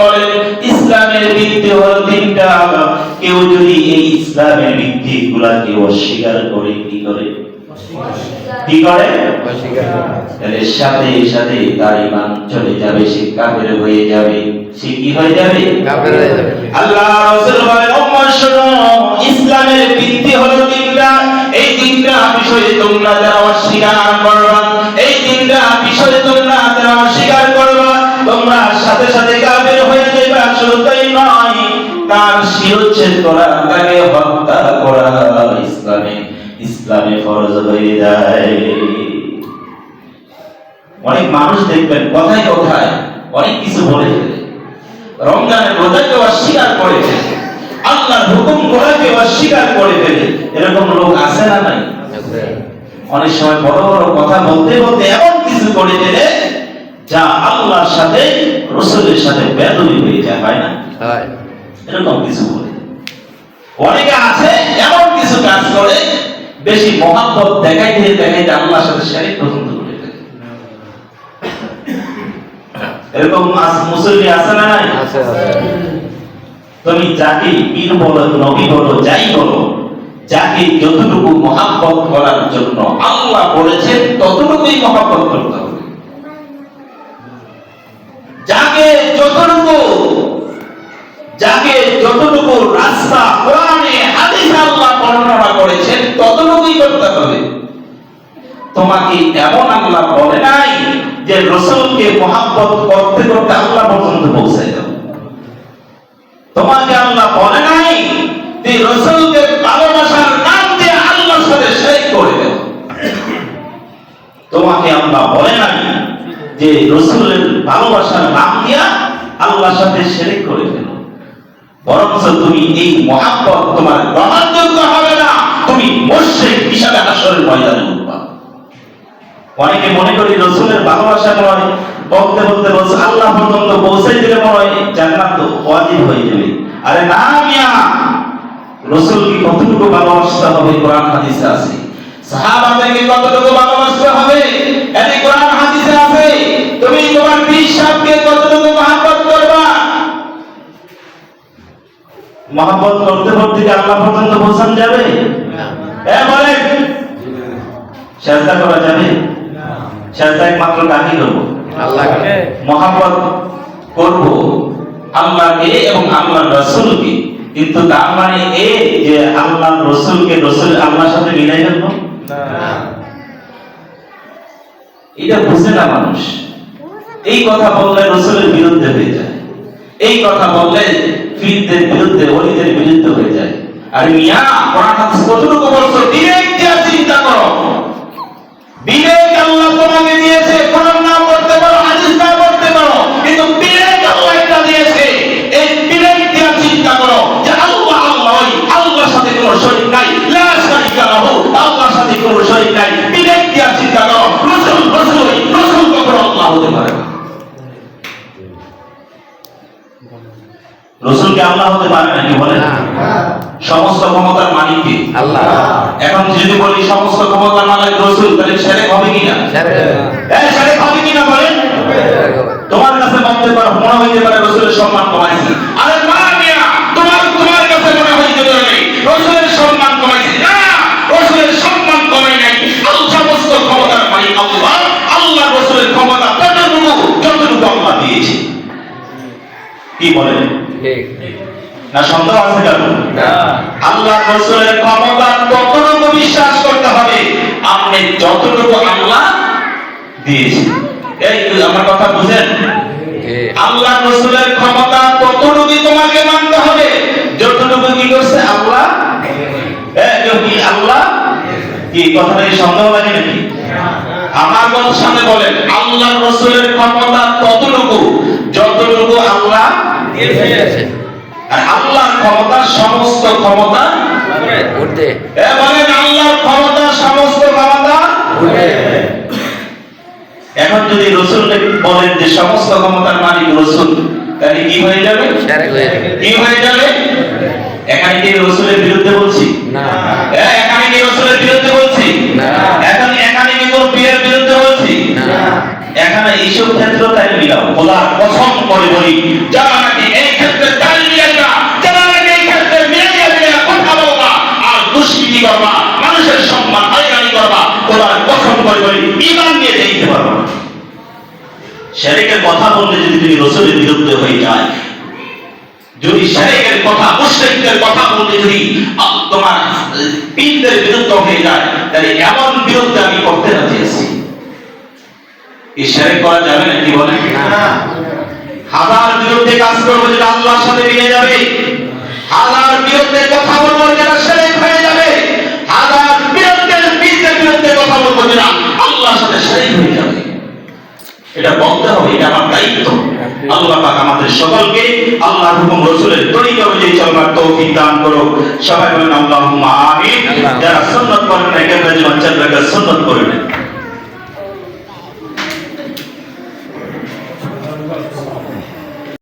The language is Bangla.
বলেন ইসলামের ভিত্তি হলো তিনটা কেউ যদি এই ইসলামের ভিত্তি গুলাকে অস্বীকার করে কি করে? কি করে? তাহলে সাথে সাথে তার ইমান চলে যাবে সে কাফের হয়ে যাবে। সে কি হয়ে যাবে? কাফের হয়ে যাবে। আল্লাহ রাসূল বলেন শোনো ইসলামের ভিত্তি হলো তিনটা এই তিনটা বিষয়ে তার শিরোচ্ছেদ করা তাকে হত্যা করা ইসলামে। ইসলামে ফরজ হয়ে যায়। অনেক মানুষ দেখবেন কথায় কথায় অনেক কিছু বলে ফেলে। রমজানের রোজাকে অস্বীকার করে ফেলে। আল্লাহর হুকুম গুলাকে অস্বীকার করে ফেলে। এরকম লোক আছে না নাই? অনেক সময় বড় বড় কথা বলতে বলতে এমন কিছু করে ফেলে যা আল্লাহর সাথে রসুলের সাথে বেদবি হয়ে যায় হয় না? হয়। এরকম কিছু বলে। অনেকে আছে এমন কিছু কাজ করে বেশি মহাব্বত দেখাইতে আল্লাহর সাথে পর্যন্ত করে এরকম মুসল্লি আছে না নাই। তুমি যাকে পীর বলো নবী বলো যাই বলো যাকে যতটুকু মহাব্বত করার জন্য আল্লাহ বলেছেন ততটুকুই মহাব্বত করতে হবে। যাকে যতটুকু যাকে যতটুকু রাস্তা কোরআনে, হাদিসে আল্লাহ বর্ণনা করেছেন, ততটুকুই করতে হবে। তোমাকে এমন আল্লাহ বলে নাই যে রসুলকে মহাব্বত করতে করতে আল্লাহ পর্যন্ত পৌঁছায় যাও তোমাকে আল্লাহ বলে নাই যে রসুলকে ভালোবাসার নাম দিয়ে আল্লাহর সাথে শেখ করে দেও। তোমাকে আল্লাহ বলে নাই যে রসুলের ভালোবাসার নাম দিয়া আল্লাহর সাথে শেরেক করে ফেলো বরঞ্চ তুমি এই তোমার গ্রহণযোগ্য হবে না। তুমি হিসাবে হাসরের ময়দানে উঠবা। অনেকে মনে করি রসুলের ভালোবাসা নয় বলতে বলতে আল্লাহ পর্যন্ত দিলে জান্নাত তো ওয়াজিব হয়ে যাবে। আরে না, মিয়া। রসুলকে কতটুকু ভালোবাসতে হবে? কোরআন হাদিসে আছে। সাহাবাদেরকে কতটুকু ভালোবাসতে হবে? এতে কোরআন হাদিসে আছে তুমি তোমার পীর সাহেবকে কতটুকু মহাব্বত করবা মহাব্বত করতে করতে কি আল্লাহ পর্যন্ত পৌঁছান যাবে? হ্যাঁ বলেন। সেজদা করা যাবে? সেজদা একমাত্র কাকে করব আল্লাহকে। মহাব্বত করব। আল্লাহকে এবং আল্লাহর রসুলকে। কিন্তু তার মানে এ যে আল্লাহ রসুলকে রসুল আল্লাহর সাথে মিলাই ফেলব? এটা বুঝে না মানুষ। এই কথা বললে রসুলের বিরুদ্ধে হয়ে যায়। এই কথা বললে ফিরদের বিরুদ্ধে, অলিদের বিরুদ্ধে হয়ে যায়। আর মিয়া, কোরআন হাদিস কতটুকু বলছো? বিবেক দিয়ে চিন্তা করো। বিবেক আল্লাহ তোমাকে দিয়েছে সমস্ত ক্ষমতার মালিক কে? আল্লাহ। এখন যদি বলি সমস্ত ক্ষমতার মালিক রসুল তাহলে সেরেক হবে কিনা? সারে। হ্যাঁ সেরেক হবে কিনা বলেন? তোমার কাছে ভাবতে পারো মনে হইতে পারে রসুলের সম্মান কমাইছি। আরে মা মিয়া তোমার তোমার কাছে মনে হইতে পারে রসুলের সম্মান কমাইছি। না রসুলের সম্মান কমাই নাই। আল সমস্ত ক্ষমতার মালিক আল্লাহ। আল্লাহ রসুলের ক্ষমতা ততটুকু যতটুকু আল্লাহ দিয়েছে। কি বলেন? ঠিক। না সন্দেহ আছে কেন? আল্লাহ রসুলের ক্ষমতা ততটুকু বিশ্বাস করতে হবে। আপনি যতটুকু আল্লাহ দিয়েছে এই আমার কথা বুঝেন। আল্লাহ রসুলের ক্ষমতা ততটুকু তোমাকে মানতে হবে যতটুকু কি করছে আল্লাহ? আল্লাহ? কি কথাটা সন্দেহ লাগে নাকি? আমার কথা সামনে বলেন আল্লাহ রসুলের ক্ষমতা ততটুকু যতটুকু আল্লাহ দিয়েছে। আর আল্লাহর ক্ষমতা সমস্ত ক্ষমতা উঠতে। এ বলেন আল্লাহর ক্ষমতা সমস্ত ক্ষমতা উঠতে। এখন যদি রসুলকে বলেন যে সমস্ত ক্ষমতার মালিক রসুল তাহলে কি হয়ে যাবে। কি হয়ে যাবে এখানে কি রসুলের বিরুদ্ধে বলছি না। এখানে কি রসুলের বিরুদ্ধে বলছি না। এখন এখানে কি কোন পীরের বিরুদ্ধে বলছি না। এখানে এইসব ক্ষেত্রে তাই মিলাও খোদার কসম করে বলি যারা নাকি এই ক্ষেত্রে তাই মিলাই না যারা নাকি এই ক্ষেত্রে মিলাই মিলাই কথা বলবা আর দুষ্কৃতি করবা মানুষের সম্মান হয়রানি করবা খোদার কসম করে বলি ইমান নিয়ে দেখতে পারবা না শেরেকের কথা বললে যদি তুমি রসুলের বিরুদ্ধে হয়ে যায়, যদি শেরেকের কথা, মুশরিকদের কথা বললে যদি তোমার পীরদের বিরুদ্ধে হয়ে যায়, তাহলে এমন বিরুদ্ধে আমি করতে রাজি আছি। শেরেক করা যাবে না কি বলেন হাজার বিরুদ্ধে কাজ করব যেটা আল্লাহর সাথে মিলে যাবে, হাজার বিরুদ্ধে কথা বলব যেটা শেরেক হয়ে যাবে হাজার বিরুদ্ধে পীরদের বিরুদ্ধে কথা বলব যেটা আল্লাহর সাথে শেরেক হয়ে যাবে এটা বলতে হবে এটা আমার দায়িত্ব আল্লাহ পাক আমাদের সকলকে আল্লাহর হুকুম রাসূলের তরিকা অনুযায়ী চলবার তৌফিক দান করো। সবাই বলেন আল্লাহ আমিন। যারা সুন্নত করেন না কেবল জীবন চন্দ্রকে সুন্নত করে নেন